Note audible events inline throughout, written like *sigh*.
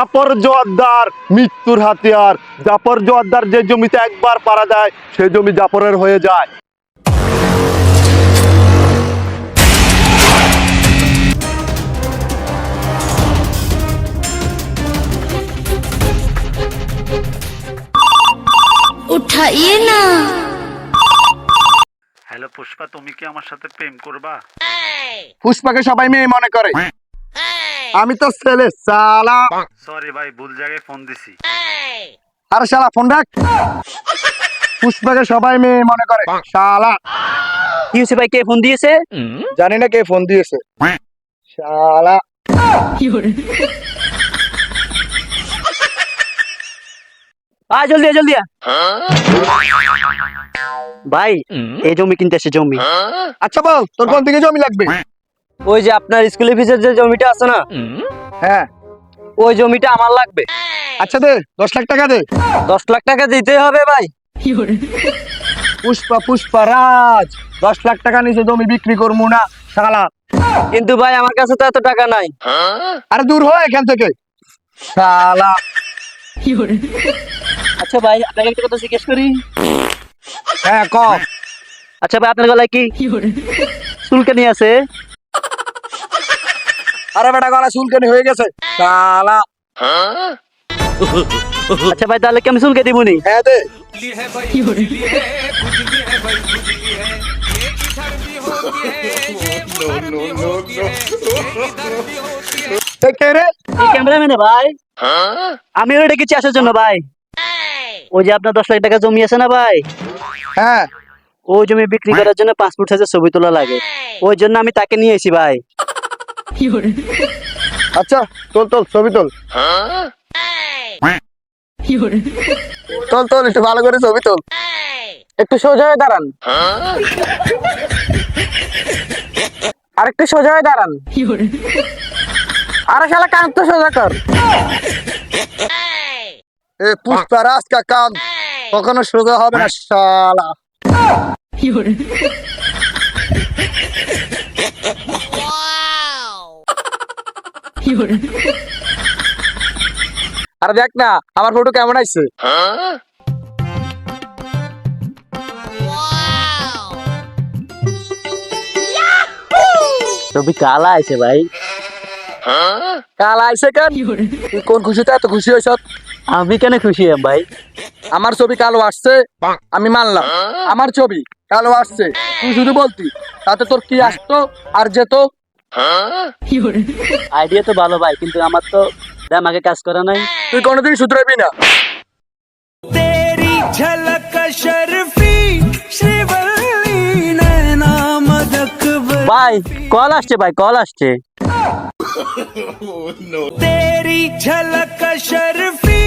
জাপর জোয়ারদার মৃত্যুর হাতিয়ার। জাপর জোয়ারদার যে জমিতে একবার পারা যায় সে জমি জাপরের হয়ে যায়। উঠাইয়ে না। হ্যালো পুষ্পা তুমি কি আমার সাথে প্রেম করবা? পুষ্পাকে সবাই মেয়ে মনে করে। হ্যাঁ। আমি তো ছেলে সালা সরি ভাই ভুল জায়গায় ফোন দিছি। আরে শালা ফোন রাখ পুষ্পাকে সবাই মেয়ে মনে করে শালা। কি হয়েছে ভাই কে ফোন দিয়েছে? জানি না কে ফোন দিয়েছে। শালা। আয় জলদি আয়, জলদি আয়। ভাই এই জমি কিনতে এসে জমি। আচ্ছা বল তোর কোন দিকে জমি লাগবে? ওই যে আপনার স্কুলের ফিসের যে জমিটা আছে না? হ্যাঁ ওই জমিটা আমার লাগবে। আচ্ছা দে দশ লাখ টাকা দে। দশ লাখ টাকা দিতে হবে ভাই। পুষ্পা পুষ্পা রাজ দশ লাখ টাকা নিচে জমি বিক্রি করব না শালা। কিন্তু ভাই আমার কাছে তো এত টাকা নাই। আরে দূর হয় এখান থেকে। শালা। আচ্ছা ভাই আপনাকে একটা কথা জিজ্ঞেস করি? হ্যাঁ ক। আচ্ছা ভাই আপনার গলায় কি চুলকানি আছে? আরে বেটা গলা চুলকানি হয়ে গেছে। শালা। আচ্ছা ভাই তাহলে কি আমি চুলকে দিবনি? হ্যাঁ দে। আমি ওটা আসার জন্য ভাই। ওই যে আপনার দশ লাখ টাকা জমি আছে না ভাই? হ্যাঁ। ওই জমি বিক্রি করার জন্য পাসপোর্ট সাইজের ছবি তোলা লাগে। ওই জন্য আমি তাকে নিয়ে এসেছি ভাই। আচ্ছা তোল তোল ছবি তোল। তোল তোল একটু ভালো করে ছবি তোল। একটু সোজা হয়ে দাঁড়ান। আর একটু সোজা হয়ে দাঁড়ান। আরে শালা কান তো সোজা কর। এ পুষ্পা রাজ কা কাম কখনো সোজা হবে না শালা। *laughs* আর দেখ না আমার ফটো কেমন আইছে? ছবি কালা আছে ভাই। কাল আইসে কেন? তুই কোন খুশিতে এত খুশি হয়েছ আমি কেন খুশি হলাম ভাই? আমার ছবি কালো আসছে আমি মানলাম। আমার ছবি কালো আসছে তুই শুধু বলতি তাতে তোর কি আসতো আর যেত আইডিয়া তো ভালো ভাই কিন্তু আমার তো আমাকে কাজ করা নাই। তুই কোনোদিন সুতরাবি না। তেরি ঝলক শরফি শ্রীবল্লী নয়না মদক ভাই কল আসছে ভাই কল আসছে। তেরি ঝলক শরফি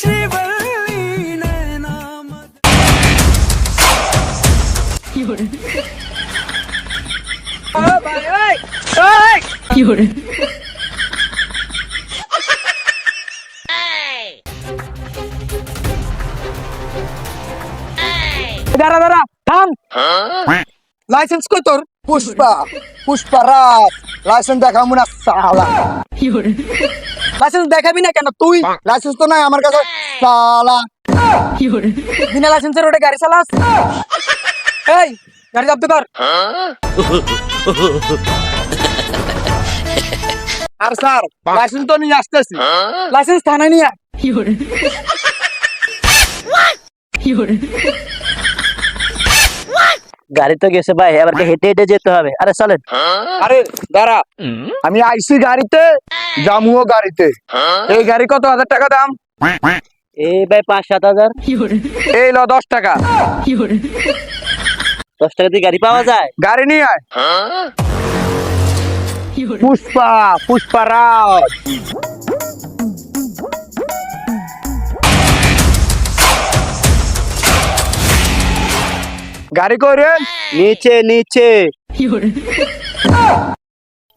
শ্রীবল্লী নয়না মদক ভাই কি করে দাঁড়া থাম। লাইসেন্স কই তোর? পুষ্পা পুষ্পা রাত লাইসেন্স দেখাবো না সালা। লাইসেন্স দেখাবি না কেন তুই? লাইসেন্স তো নাই আমার কাছে। সালা। বিনা লাইসেন্সের ওটা গাড়ি চালাস? এই গাড়ি জব্দ কর *laughs* আর স্যার লাইসেন্স তো নিয়ে আসতেছি। লাইসেন্স থানায় নিয়ে। গাড়ি তো গেছে ভাই এবার হেঁটে হেঁটে যেতে হবে। আরে চলেন। আরে দাঁড়া। আমি আইসি গাড়িতে জামুও গাড়িতে। এই গাড়ি কত হাজার টাকা দাম? এই ভাই পাঁচ সাত হাজার। এই ল দশ টাকা। দশ টাকা দিয়ে গাড়ি পাওয়া যায়? গাড়ি নিয়ে আয়। পুষ্পা পুষ্পা রাও গাড়ি করে নিচে নিচে।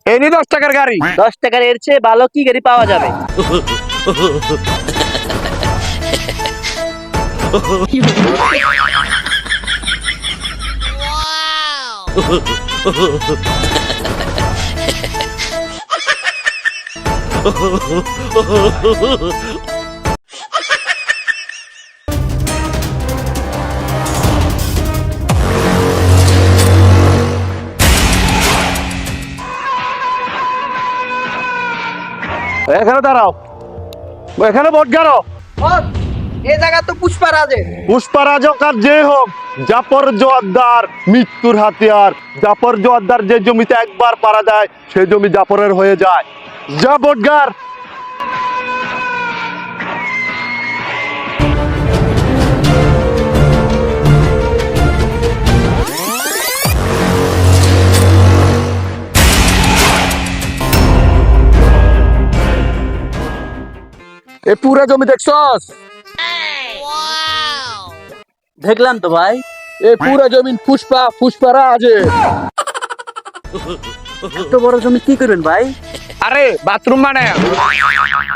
এই নি দশ টাকার গাড়ি। দশ টাকার এর চেয়ে ভালো কি গাড়ি পাওয়া যাবে? *laughs* এখানে দাঁড়াও। এখানে ভোট গাড়ো। এই জায়গা তো পুষ্পা রাজে পুষ্পারাজক আর যে হোক জাপর জোয়ারদার মৃত্যুর হাতিয়ার। জাপর জোয়ারদার যে জমিতে একবার পারা যায় সেই জমি জাপরের হয়ে যায়। যা ভোটগার এ পুরা জমি দেখছস? দেখলাম তো ভাই। এ পুরা জমিন পুষ্পা পুষ্পা রাজে এত বড় জমি কি করবেন ভাই? আরে বাথরুম মানে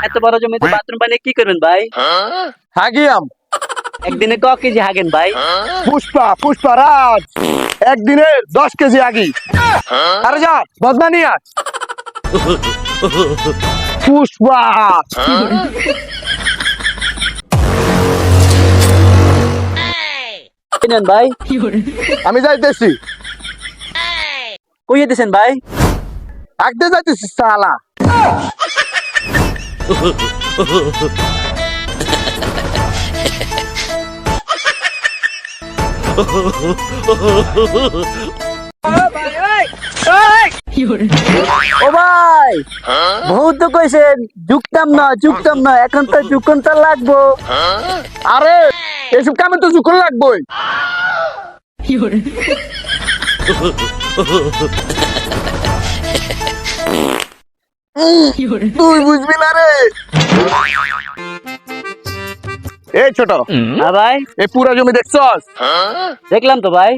এত বড় জমিতে বাথরুম বানিয়ে কি করবেন ভাই? হাগিয়াম। একদিনে ক কেজি হাগেন ভাই? পুষ্পা পুষ্পা রাজ। একদিনে দশ কেজি আগি আরে যা বদনা নিয়ে আস। পুষ্পা ভাই? আমি যাইতেছি। কইয়ে দিছেন ভাই? আগতে যাইতেছি সালা ও ভাই বহুত তো কইছেন যুক্তাম না যুক্তাম না, এখন তো যুক্তন তো লাগবো। আরে, এসব কামে তো ঝুঁকন লাগবই। হ্যাঁ জমি দেখলাম তো ভাই।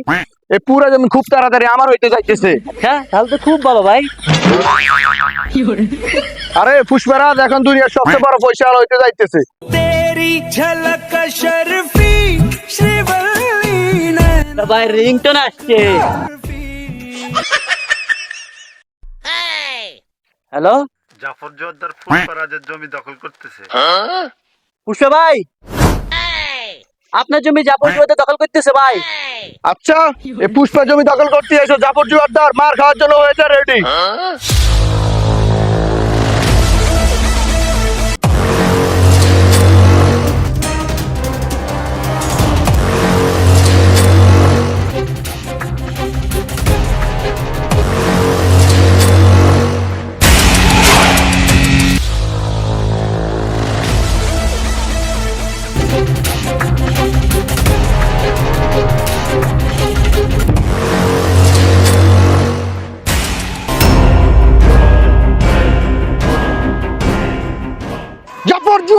এই পুরা জমি খুব তাড়াতাড়ি আমার হইতে যাইতেছে। হ্যাঁ তাহলে তো খুব ভালো ভাই। আরে পুষ্পারাজ এখন দুনিয়ার সবচেয়ে বড় পয়সা হইতে যাইতেছে। তেরি ঝলক ভাই রিংটোন আসছে। হ্যালো? জাফর জোয়ারদার পুষ্পারাজের জমি দখল করতেছে। পুষ্পা ভাই! আপনার জমি জাফর জুয়াতে দখল করতেছে ভাই। আচ্ছা এই পুষ্পা জমি দখল করতে এসো। জাফর জোয়ারদার মার খাওয়ার জন্য হয়েছে রেডি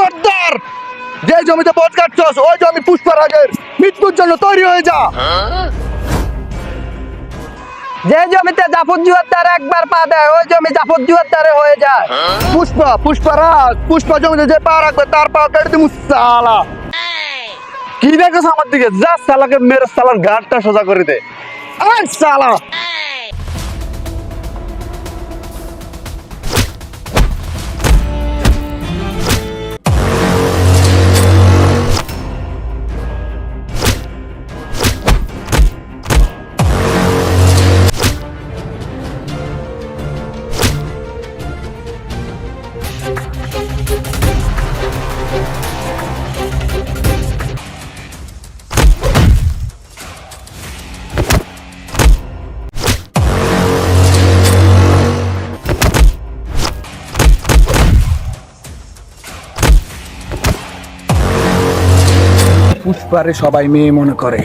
জুয়ারদার যে জমিতে বোঝ কাটছস, ওই জমি পুষ্পরাজের মৃত্যুর জন্য তৈরি হয়ে যা। যে জমিতে জাফর জুয়ারদার একবার পা দেয়, ওই জমি জাফর জুয়ারদারে হয়ে যায়। পুষ্পা পুষ্পরাজ পুষ্পা জমিতে যে পা রাখবে, তার পা কেটে দিমু সালা। কি দেখছ আমার দিকে? যা সালাকে মেরে সালার গাড়টা সোজা করে দে। আয় সালা! পুষ্পারে সবাই মেয়ে মনে করে।